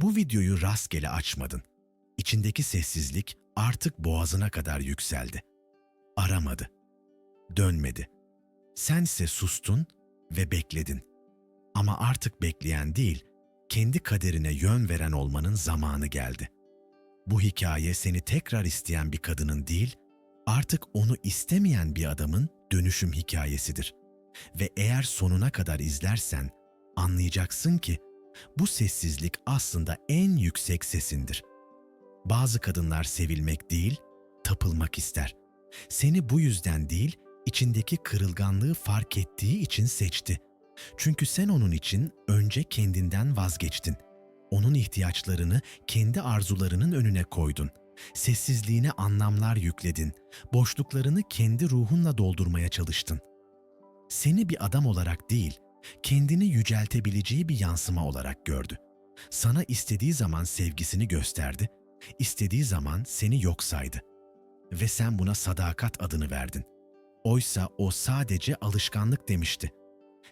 Bu videoyu rastgele açmadın. İçindeki sessizlik artık boğazına kadar yükseldi. Aramadı. Dönmedi. Sense sustun ve bekledin. Ama artık bekleyen değil, kendi kaderine yön veren olmanın zamanı geldi. Bu hikaye seni tekrar isteyen bir kadının değil, artık onu istemeyen bir adamın dönüşüm hikayesidir. Ve eğer sonuna kadar izlersen anlayacaksın ki bu sessizlik aslında en yüksek sesindir. Bazı kadınlar sevilmek değil, tapılmak ister. Seni bu yüzden değil, içindeki kırılganlığı fark ettiği için seçti. Çünkü sen onun için önce kendinden vazgeçtin. Onun ihtiyaçlarını kendi arzularının önüne koydun. Sessizliğine anlamlar yükledin. Boşluklarını kendi ruhunla doldurmaya çalıştın. Seni bir adam olarak değil, kendini yüceltebileceği bir yansıma olarak gördü. Sana istediği zaman sevgisini gösterdi, istediği zaman seni yok saydı. Ve sen buna sadakat adını verdin. Oysa o sadece alışkanlık demişti.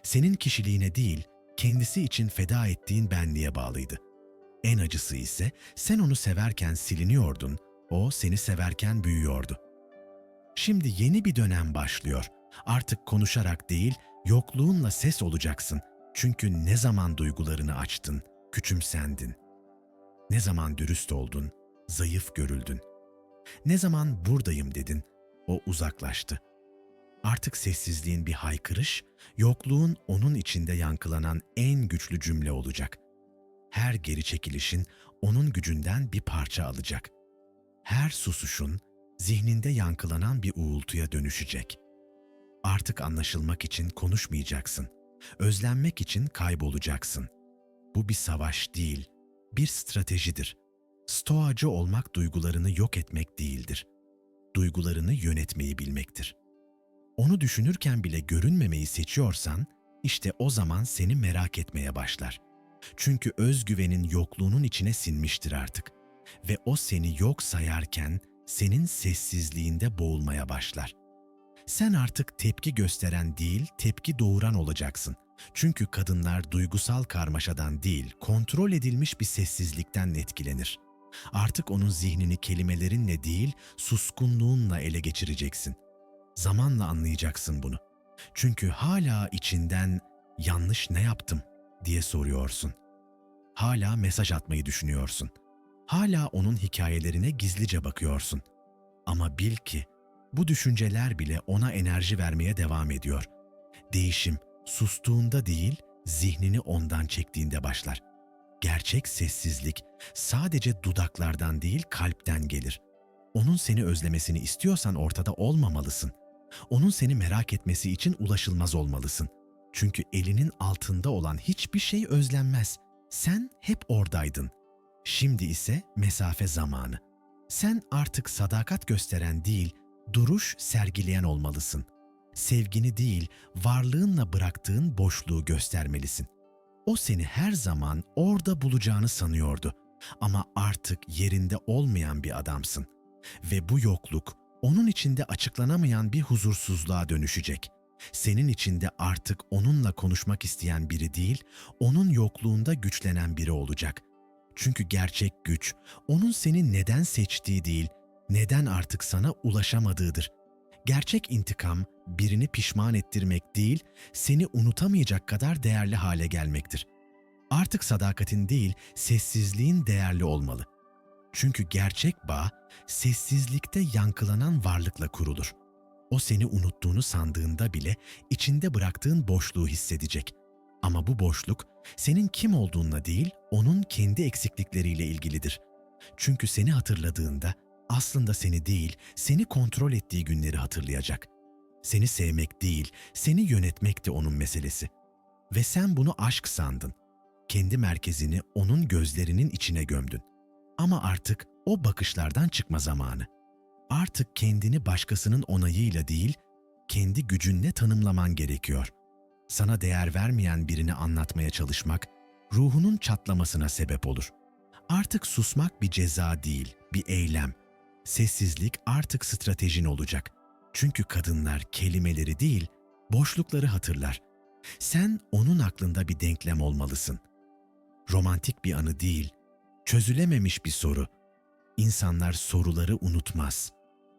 Senin kişiliğine değil, kendisi için feda ettiğin benliğe bağlıydı. En acısı ise sen onu severken siliniyordun, o seni severken büyüyordu. Şimdi yeni bir dönem başlıyor. Artık konuşarak değil, yokluğunla ses olacaksın. Çünkü ne zaman duygularını açtın, küçümsendin. Ne zaman dürüst oldun, zayıf görüldün. Ne zaman buradayım dedin, o uzaklaştı. Artık sessizliğin bir haykırış, yokluğun onun içinde yankılanan en güçlü cümle olacak. Her geri çekilişin onun gücünden bir parça alacak. Her susuşun zihninde yankılanan bir uğultuya dönüşecek. Artık anlaşılmak için konuşmayacaksın. Özlenmek için kaybolacaksın. Bu bir savaş değil, bir stratejidir. Stoacı olmak duygularını yok etmek değildir. Duygularını yönetmeyi bilmektir. Onu düşünürken bile görünmemeyi seçiyorsan, işte o zaman seni merak etmeye başlar. Çünkü özgüvenin yokluğunun içine sinmiştir artık. Ve o seni yok sayarken senin sessizliğinde boğulmaya başlar. Sen artık tepki gösteren değil, tepki doğuran olacaksın. Çünkü kadınlar duygusal karmaşadan değil, kontrol edilmiş bir sessizlikten etkilenir. Artık onun zihnini kelimelerinle değil, suskunluğunla ele geçireceksin. Zamanla anlayacaksın bunu. Çünkü hala içinden yanlış ne yaptım diye soruyorsun. Hala mesaj atmayı düşünüyorsun. Hala onun hikayelerine gizlice bakıyorsun. Ama bil ki bu düşünceler bile ona enerji vermeye devam ediyor. Değişim sustuğunda değil, zihnini ondan çektiğinde başlar. Gerçek sessizlik sadece dudaklardan değil kalpten gelir. Onun seni özlemesini istiyorsan ortada olmamalısın. Onun seni merak etmesi için ulaşılmaz olmalısın. Çünkü elinin altında olan hiçbir şey özlenmez. Sen hep oradaydın. Şimdi ise mesafe zamanı. Sen artık sadakat gösteren değil, duruş sergileyen olmalısın. Sevgini değil, varlığınla bıraktığın boşluğu göstermelisin. O seni her zaman orada bulacağını sanıyordu. Ama artık yerinde olmayan bir adamsın. Ve bu yokluk onun içinde açıklanamayan bir huzursuzluğa dönüşecek. Senin içinde artık onunla konuşmak isteyen biri değil, onun yokluğunda güçlenen biri olacak. Çünkü gerçek güç, onun seni neden seçtiği değil, neden artık sana ulaşamadığıdır. Gerçek intikam, birini pişman ettirmek değil, seni unutamayacak kadar değerli hale gelmektir. Artık sadakatin değil, sessizliğin değerli olmalı. Çünkü gerçek bağ, sessizlikte yankılanan varlıkla kurulur. O seni unuttuğunu sandığında bile içinde bıraktığın boşluğu hissedecek. Ama bu boşluk senin kim olduğunla değil, onun kendi eksiklikleriyle ilgilidir. Çünkü seni hatırladığında aslında seni değil, seni kontrol ettiği günleri hatırlayacak. Seni sevmek değil, seni yönetmek de onun meselesi. Ve sen bunu aşk sandın. Kendi merkezini onun gözlerinin içine gömdün. Ama artık o bakışlardan çıkma zamanı. Artık kendini başkasının onayıyla değil, kendi gücünle tanımlaman gerekiyor. Sana değer vermeyen birini anlatmaya çalışmak, ruhunun çatlamasına sebep olur. Artık susmak bir ceza değil, bir eylem. Sessizlik artık stratejin olacak. Çünkü kadınlar kelimeleri değil, boşlukları hatırlar. Sen onun aklında bir denklem olmalısın. Romantik bir anı değil, çözülememiş bir soru. İnsanlar soruları unutmaz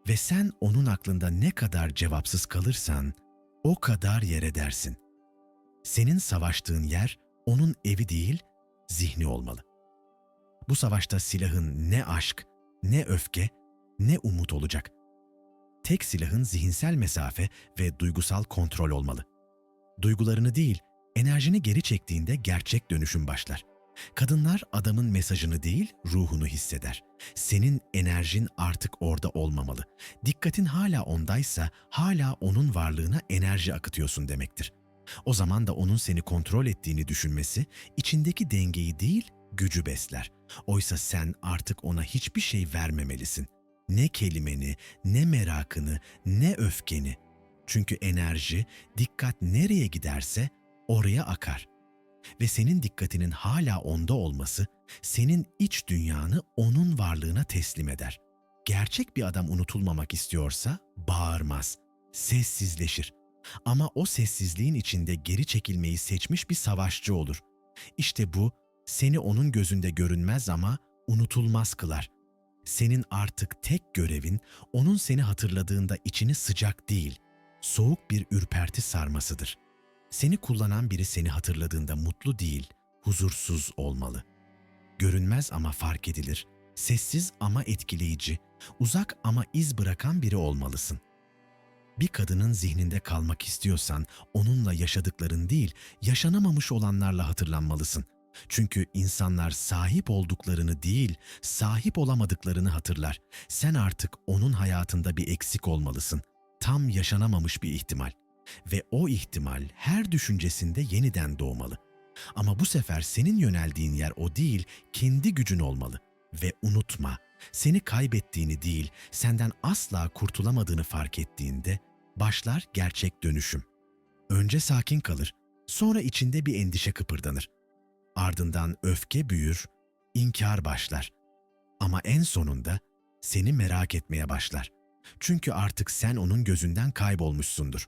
ve sen onun aklında ne kadar cevapsız kalırsan o kadar yer edersin. Senin savaştığın yer onun evi değil, zihni olmalı. Bu savaşta silahın ne aşk, ne öfke, ne umut olacak. Tek silahın zihinsel mesafe ve duygusal kontrol olmalı. Duygularını değil, enerjini geri çektiğinde gerçek dönüşüm başlar. Kadınlar adamın mesajını değil, ruhunu hisseder. Senin enerjin artık orada olmamalı. Dikkatin hala ondaysa, hala onun varlığına enerji akıtıyorsun demektir. O zaman da onun seni kontrol ettiğini düşünmesi, içindeki dengeyi değil, gücü besler. Oysa sen artık ona hiçbir şey vermemelisin. Ne kelimeni, ne merakını, ne öfkeni. Çünkü enerji, dikkat nereye giderse oraya akar. Ve senin dikkatinin hala onda olması, senin iç dünyanı onun varlığına teslim eder. Gerçek bir adam unutulmamak istiyorsa bağırmaz, sessizleşir. Ama o sessizliğin içinde geri çekilmeyi seçmiş bir savaşçı olur. İşte bu seni onun gözünde görünmez ama unutulmaz kılar. Senin artık tek görevin onun seni hatırladığında içini sıcak değil, soğuk bir ürperti sarmasıdır. Seni kullanan biri seni hatırladığında mutlu değil, huzursuz olmalı. Görünmez ama fark edilir, sessiz ama etkileyici, uzak ama iz bırakan biri olmalısın. Bir kadının zihninde kalmak istiyorsan onunla yaşadıkların değil, yaşanamamış olanlarla hatırlanmalısın. Çünkü insanlar sahip olduklarını değil, sahip olamadıklarını hatırlar. Sen artık onun hayatında bir eksik olmalısın. Tam yaşanamamış bir ihtimal. Ve o ihtimal her düşüncesinde yeniden doğmalı. Ama bu sefer senin yöneldiğin yer o değil, kendi gücün olmalı. Ve unutma, seni kaybettiğini değil, senden asla kurtulamadığını fark ettiğinde başlar gerçek dönüşüm. Önce sakin kalır, sonra içinde bir endişe kıpırdanır. Ardından öfke büyür, inkar başlar. Ama en sonunda seni merak etmeye başlar. Çünkü artık sen onun gözünden kaybolmuşsundur.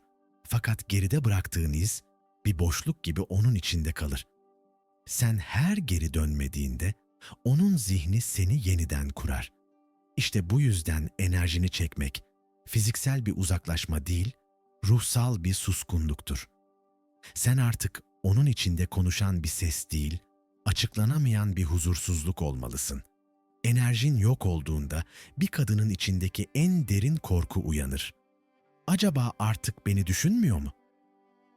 Fakat geride bıraktığın iz bir boşluk gibi onun içinde kalır. Sen her geri dönmediğinde onun zihni seni yeniden kurar. İşte bu yüzden enerjini çekmek fiziksel bir uzaklaşma değil, ruhsal bir suskunluktur. Sen artık onun içinde konuşan bir ses değil, açıklanamayan bir huzursuzluk olmalısın. Enerjin yok olduğunda bir kadının içindeki en derin korku uyanır. Acaba artık beni düşünmüyor mu?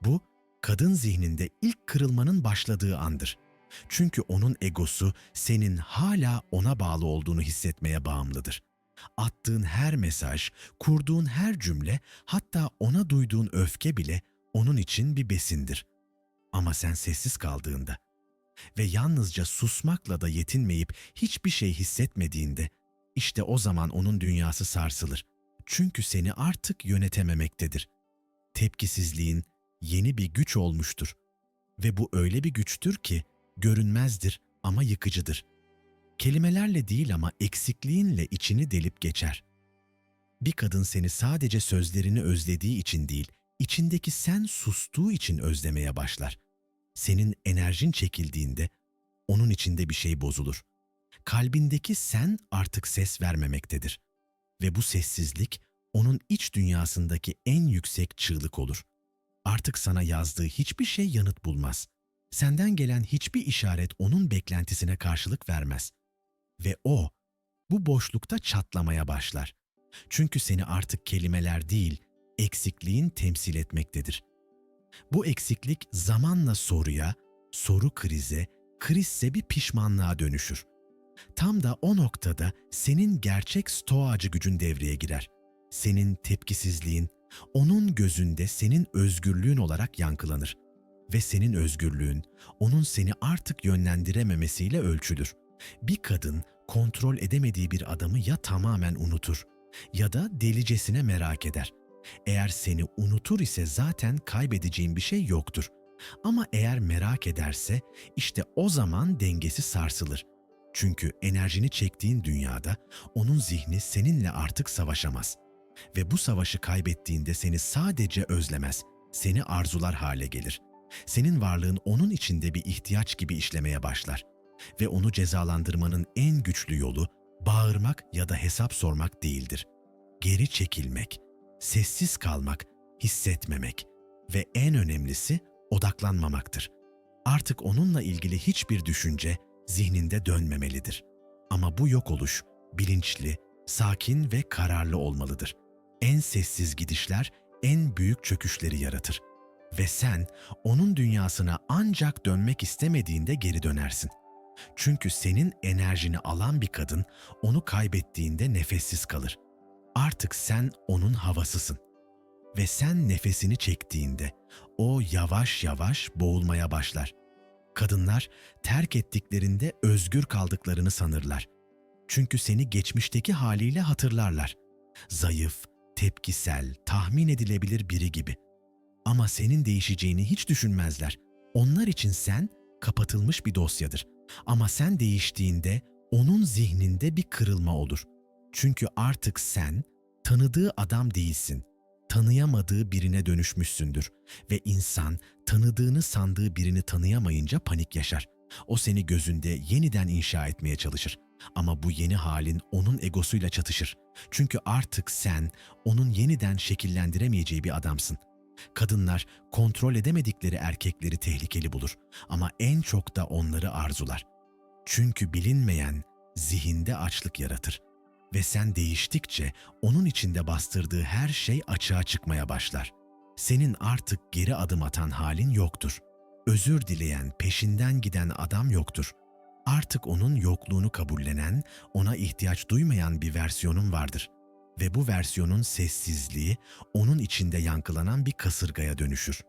Bu, kadın zihninde ilk kırılmanın başladığı andır. Çünkü onun egosu senin hala ona bağlı olduğunu hissetmeye bağımlıdır. Attığın her mesaj, kurduğun her cümle, hatta ona duyduğun öfke bile onun için bir besindir. Ama sen sessiz kaldığında ve yalnızca susmakla da yetinmeyip hiçbir şey hissetmediğinde, işte o zaman onun dünyası sarsılır. Çünkü seni artık yönetememektedir. Tepkisizliğin yeni bir güç olmuştur. Ve bu öyle bir güçtür ki görünmezdir ama yıkıcıdır. Kelimelerle değil ama eksikliğinle içini delip geçer. Bir kadın seni sadece sözlerini özlediği için değil, içindeki sen sustuğu için özlemeye başlar. Senin enerjin çekildiğinde onun içinde bir şey bozulur. Kalbindeki sen artık ses vermemektedir. Ve bu sessizlik onun iç dünyasındaki en yüksek çığlık olur. Artık sana yazdığı hiçbir şey yanıt bulmaz. Senden gelen hiçbir işaret onun beklentisine karşılık vermez. Ve o bu boşlukta çatlamaya başlar. Çünkü seni artık kelimeler değil, eksikliğin temsil etmektedir. Bu eksiklik zamanla soruya, soru krize, krizse bir pişmanlığa dönüşür. Tam da o noktada senin gerçek stoacı gücün devreye girer. Senin tepkisizliğin, onun gözünde senin özgürlüğün olarak yankılanır. Ve senin özgürlüğün, onun seni artık yönlendirememesiyle ölçülür. Bir kadın kontrol edemediği bir adamı ya tamamen unutur ya da delicesine merak eder. Eğer seni unutur ise zaten kaybedeceğin bir şey yoktur. Ama eğer merak ederse işte o zaman dengesi sarsılır. Çünkü enerjini çektiğin dünyada onun zihni seninle artık savaşamaz. Ve bu savaşı kaybettiğinde seni sadece özlemez, seni arzular hale gelir. Senin varlığın onun içinde bir ihtiyaç gibi işlemeye başlar. Ve onu cezalandırmanın en güçlü yolu bağırmak ya da hesap sormak değildir. Geri çekilmek, sessiz kalmak, hissetmemek ve en önemlisi odaklanmamaktır. Artık onunla ilgili hiçbir düşünce zihninde dönmemelidir. Ama bu yok oluş bilinçli, sakin ve kararlı olmalıdır. En sessiz gidişler en büyük çöküşleri yaratır. Ve sen onun dünyasına ancak dönmek istemediğinde geri dönersin. Çünkü senin enerjini alan bir kadın onu kaybettiğinde nefessiz kalır. Artık sen onun havasısın. Ve sen nefesini çektiğinde o yavaş yavaş boğulmaya başlar. Kadınlar terk ettiklerinde özgür kaldıklarını sanırlar. Çünkü seni geçmişteki haliyle hatırlarlar. Zayıf, tepkisel, tahmin edilebilir biri gibi. Ama senin değişeceğini hiç düşünmezler. Onlar için sen kapatılmış bir dosyadır. Ama sen değiştiğinde onun zihninde bir kırılma olur. Çünkü artık sen tanıdığı adam değilsin. Tanıyamadığı birine dönüşmüşsündür ve insan tanıdığını sandığı birini tanıyamayınca panik yaşar. O seni gözünde yeniden inşa etmeye çalışır. Ama bu yeni halin onun egosuyla çatışır. Çünkü artık sen onun yeniden şekillendiremeyeceği bir adamsın. Kadınlar kontrol edemedikleri erkekleri tehlikeli bulur ama en çok da onları arzular. Çünkü bilinmeyen zihinde açlık yaratır ve sen değiştikçe onun içinde bastırdığı her şey açığa çıkmaya başlar. Senin artık geri adım atan halin yoktur. Özür dileyen, peşinden giden adam yoktur. Artık onun yokluğunu kabullenen, ona ihtiyaç duymayan bir versiyonun vardır. Ve bu versiyonun sessizliği onun içinde yankılanan bir kasırgaya dönüşür.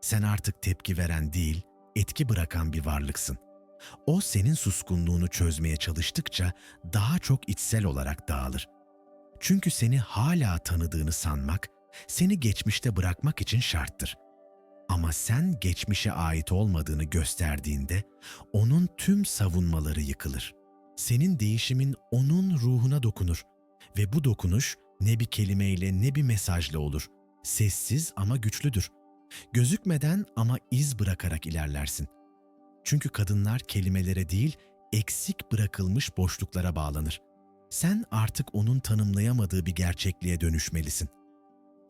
Sen artık tepki veren değil, etki bırakan bir varlıksın. O senin suskunluğunu çözmeye çalıştıkça daha çok içsel olarak dağılır. Çünkü seni hala tanıdığını sanmak, seni geçmişte bırakmak için şarttır. Ama sen geçmişe ait olmadığını gösterdiğinde onun tüm savunmaları yıkılır. Senin değişimin onun ruhuna dokunur ve bu dokunuş ne bir kelimeyle ne bir mesajla olur. Sessiz ama güçlüdür. Gözükmeden ama iz bırakarak ilerlersin. Çünkü kadınlar kelimelere değil, eksik bırakılmış boşluklara bağlanır. Sen artık onun tanımlayamadığı bir gerçekliğe dönüşmelisin.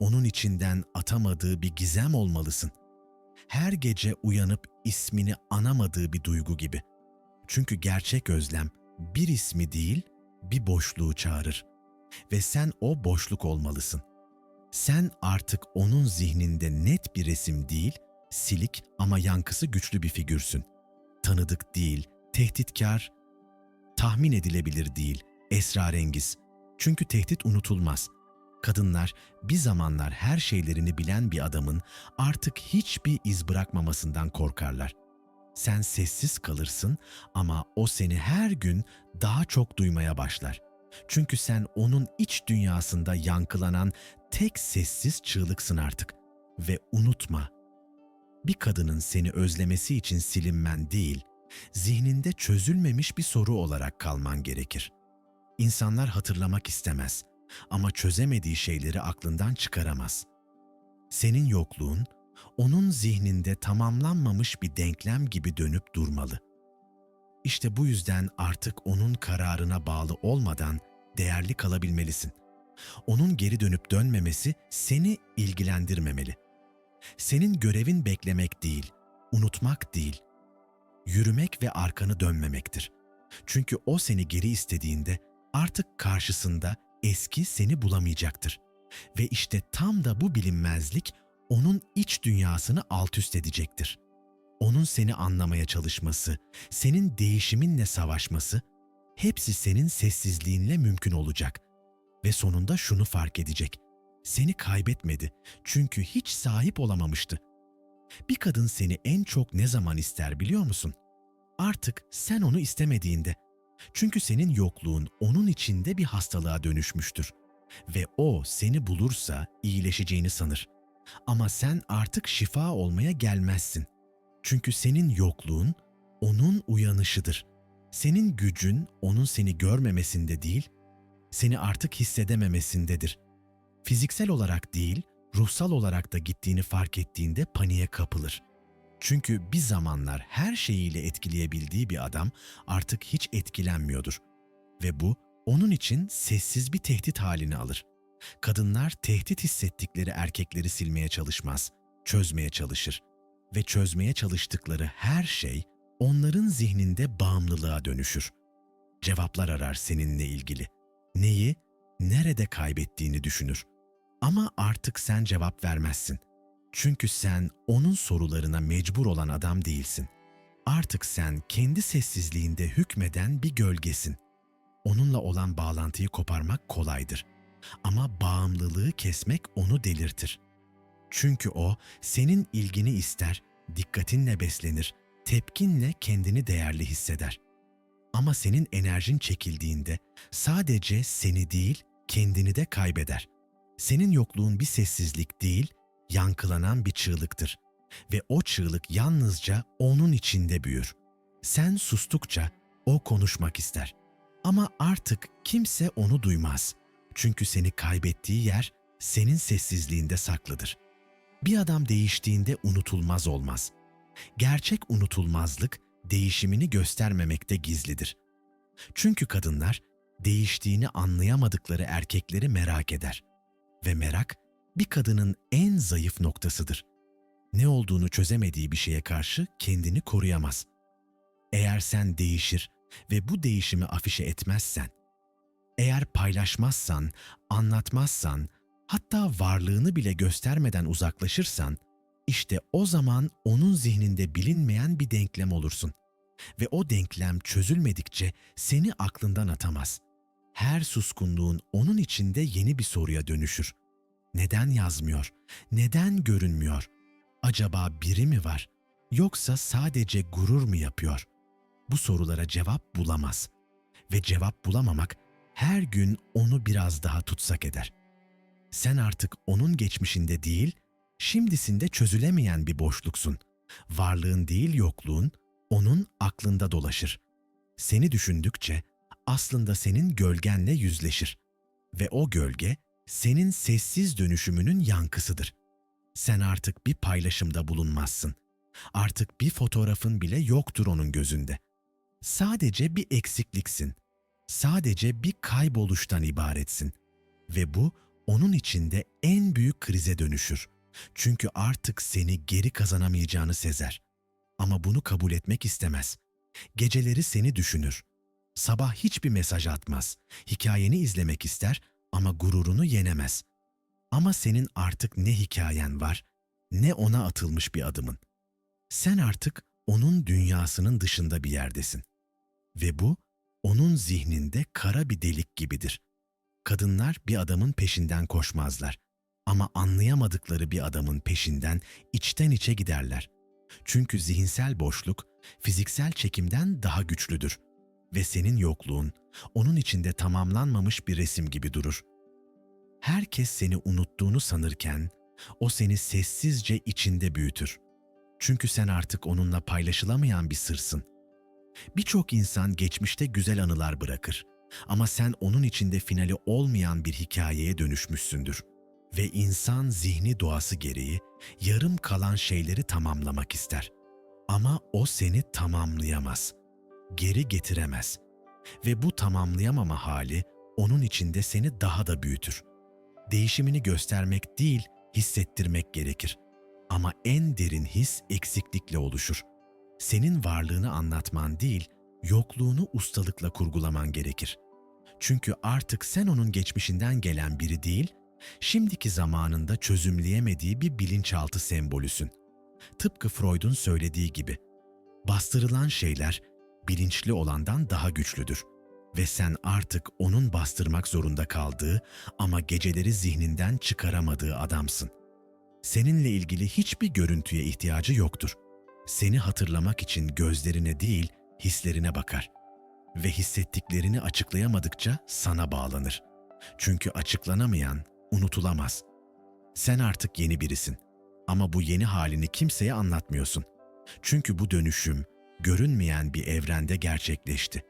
Onun içinden atamadığı bir gizem olmalısın her gece uyanıp ismini anamadığı bir duygu gibi. Çünkü gerçek özlem bir ismi değil, bir boşluğu çağırır. Ve sen o boşluk olmalısın. Sen artık onun zihninde net bir resim değil, silik ama yankısı güçlü bir figürsün. Tanıdık değil, tehditkar, tahmin edilebilir değil, esrarengiz. Çünkü tehdit unutulmaz.'' Kadınlar bir zamanlar her şeylerini bilen bir adamın artık hiçbir iz bırakmamasından korkarlar. Sen sessiz kalırsın ama o seni her gün daha çok duymaya başlar. Çünkü sen onun iç dünyasında yankılanan tek sessiz çığlıksın artık. Ve unutma, bir kadının seni özlemesi için silinmen değil, zihninde çözülmemiş bir soru olarak kalman gerekir. İnsanlar hatırlamak istemez.'' ama çözemediği şeyleri aklından çıkaramaz. Senin yokluğun, onun zihninde tamamlanmamış bir denklem gibi dönüp durmalı. İşte bu yüzden artık onun kararına bağlı olmadan değerli kalabilmelisin. Onun geri dönüp dönmemesi seni ilgilendirmemeli. Senin görevin beklemek değil, unutmak değil, yürümek ve arkanı dönmemektir. Çünkü o seni geri istediğinde artık karşısında eski seni bulamayacaktır. Ve işte tam da bu bilinmezlik onun iç dünyasını alt üst edecektir. Onun seni anlamaya çalışması, senin değişiminle savaşması, hepsi senin sessizliğinle mümkün olacak. Ve sonunda şunu fark edecek. Seni kaybetmedi çünkü hiç sahip olamamıştı. Bir kadın seni en çok ne zaman ister biliyor musun? Artık sen onu istemediğinde. Çünkü senin yokluğun onun içinde bir hastalığa dönüşmüştür ve o seni bulursa iyileşeceğini sanır. Ama sen artık şifa olmaya gelmezsin. Çünkü senin yokluğun onun uyanışıdır. Senin gücün onun seni görmemesinde değil, seni artık hissedememesindedir. Fiziksel olarak değil, ruhsal olarak da gittiğini fark ettiğinde paniğe kapılır. Çünkü bir zamanlar her şeyiyle etkileyebildiği bir adam artık hiç etkilenmiyordur. Ve bu onun için sessiz bir tehdit halini alır. Kadınlar tehdit hissettikleri erkekleri silmeye çalışmaz, çözmeye çalışır. Ve çözmeye çalıştıkları her şey onların zihninde bağımlılığa dönüşür. Cevaplar arar seninle ilgili. Neyi, nerede kaybettiğini düşünür. Ama artık sen cevap vermezsin. Çünkü sen onun sorularına mecbur olan adam değilsin. Artık sen kendi sessizliğinde hükmeden bir gölgesin. Onunla olan bağlantıyı koparmak kolaydır. Ama bağımlılığı kesmek onu delirtir. Çünkü o senin ilgini ister, dikkatinle beslenir, tepkinle kendini değerli hisseder. Ama senin enerjin çekildiğinde sadece seni değil, kendini de kaybeder. Senin yokluğun bir sessizlik değil, yankılanan bir çığlıktır. Ve o çığlık yalnızca onun içinde büyür. Sen sustukça o konuşmak ister. Ama artık kimse onu duymaz. Çünkü seni kaybettiği yer senin sessizliğinde saklıdır. Bir adam değiştiğinde unutulmaz olmaz. Gerçek unutulmazlık değişimini göstermemekte gizlidir. Çünkü kadınlar değiştiğini anlayamadıkları erkekleri merak eder. Ve merak bir kadının en zayıf noktasıdır. Ne olduğunu çözemediği bir şeye karşı kendini koruyamaz. Eğer sen değişir ve bu değişimi afişe etmezsen, eğer paylaşmazsan, anlatmazsan, hatta varlığını bile göstermeden uzaklaşırsan, işte o zaman onun zihninde bilinmeyen bir denklem olursun. Ve o denklem çözülmedikçe seni aklından atamaz. Her suskunluğun onun içinde yeni bir soruya dönüşür. Neden yazmıyor? Neden görünmüyor? Acaba biri mi var? Yoksa sadece gurur mu yapıyor? Bu sorulara cevap bulamaz. Ve cevap bulamamak her gün onu biraz daha tutsak eder. Sen artık onun geçmişinde değil, şimdisinde çözülemeyen bir boşluksun. Varlığın değil yokluğun onun aklında dolaşır. Seni düşündükçe aslında senin gölgenle yüzleşir. Ve o gölge senin sessiz dönüşümünün yankısıdır. Sen artık bir paylaşımda bulunmazsın. Artık bir fotoğrafın bile yoktur onun gözünde. Sadece bir eksikliksin. Sadece bir kayboluştan ibaretsin. Ve bu onun içinde en büyük krize dönüşür. Çünkü artık seni geri kazanamayacağını sezer. Ama bunu kabul etmek istemez. Geceleri seni düşünür. Sabah hiçbir mesaj atmaz. Hikayeni izlemek ister ama gururunu yenemez. Ama senin artık ne hikayen var, ne ona atılmış bir adımın. Sen artık onun dünyasının dışında bir yerdesin. Ve bu onun zihninde kara bir delik gibidir. Kadınlar bir adamın peşinden koşmazlar ama anlayamadıkları bir adamın peşinden içten içe giderler. Çünkü zihinsel boşluk fiziksel çekimden daha güçlüdür ve senin yokluğun onun içinde tamamlanmamış bir resim gibi durur. Herkes seni unuttuğunu sanırken o seni sessizce içinde büyütür. Çünkü sen artık onunla paylaşılamayan bir sırsın. Birçok insan geçmişte güzel anılar bırakır ama sen onun içinde finali olmayan bir hikayeye dönüşmüşsündür. Ve insan zihni doğası gereği yarım kalan şeyleri tamamlamak ister. Ama o seni tamamlayamaz. Geri getiremez. Ve bu tamamlayamama hali onun içinde seni daha da büyütür. Değişimini göstermek değil, hissettirmek gerekir. Ama en derin his eksiklikle oluşur. Senin varlığını anlatman değil, yokluğunu ustalıkla kurgulaman gerekir. Çünkü artık sen onun geçmişinden gelen biri değil, şimdiki zamanında çözümleyemediği bir bilinçaltı sembolüsün. Tıpkı Freud'un söylediği gibi, bastırılan şeyler bilinçli olandan daha güçlüdür ve sen artık onun bastırmak zorunda kaldığı ama geceleri zihninden çıkaramadığı adamsın. Seninle ilgili hiçbir görüntüye ihtiyacı yoktur. Seni hatırlamak için gözlerine değil, hislerine bakar ve hissettiklerini açıklayamadıkça sana bağlanır. Çünkü açıklanamayan unutulamaz. Sen artık yeni birisin ama bu yeni halini kimseye anlatmıyorsun. Çünkü bu dönüşüm görünmeyen bir evrende gerçekleşti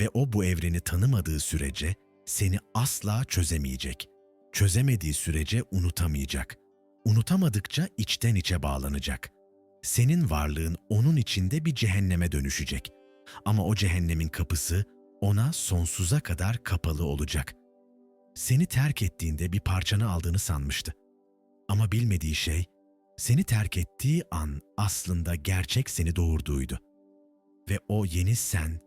ve o bu evreni tanımadığı sürece seni asla çözemeyecek. Çözemediği sürece unutamayacak. Unutamadıkça içten içe bağlanacak. Senin varlığın onun içinde bir cehenneme dönüşecek. Ama o cehennemin kapısı ona sonsuza kadar kapalı olacak. Seni terk ettiğinde bir parçanı aldığını sanmıştı. Ama bilmediği şey, seni terk ettiği an aslında gerçek seni doğurduğuydu. Ve o yeni sen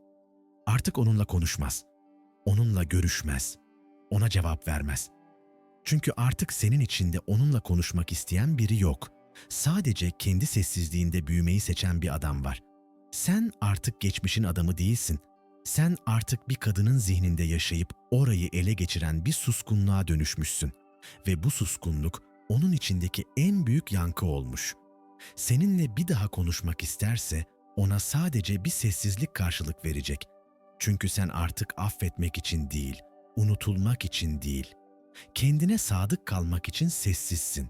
artık onunla konuşmaz, onunla görüşmez, ona cevap vermez. Çünkü artık senin içinde onunla konuşmak isteyen biri yok. Sadece kendi sessizliğinde büyümeyi seçen bir adam var. Sen artık geçmişin adamı değilsin. Sen artık bir kadının zihninde yaşayıp orayı ele geçiren bir suskunluğa dönüşmüşsün. Ve bu suskunluk onun içindeki en büyük yankı olmuş. Seninle bir daha konuşmak isterse ona sadece bir sessizlik karşılık verecek. Çünkü sen artık affetmek için değil, unutulmak için değil, kendine sadık kalmak için sessizsin.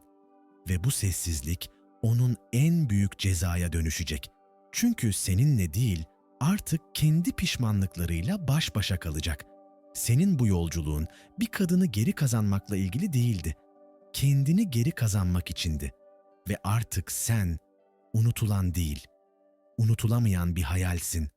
Ve bu sessizlik onun en büyük cezaya dönüşecek. Çünkü seninle değil, artık kendi pişmanlıklarıyla baş başa kalacak. Senin bu yolculuğun bir kadını geri kazanmakla ilgili değildi. Kendini geri kazanmak içindi. Ve artık sen unutulan değil, unutulamayan bir hayalsin.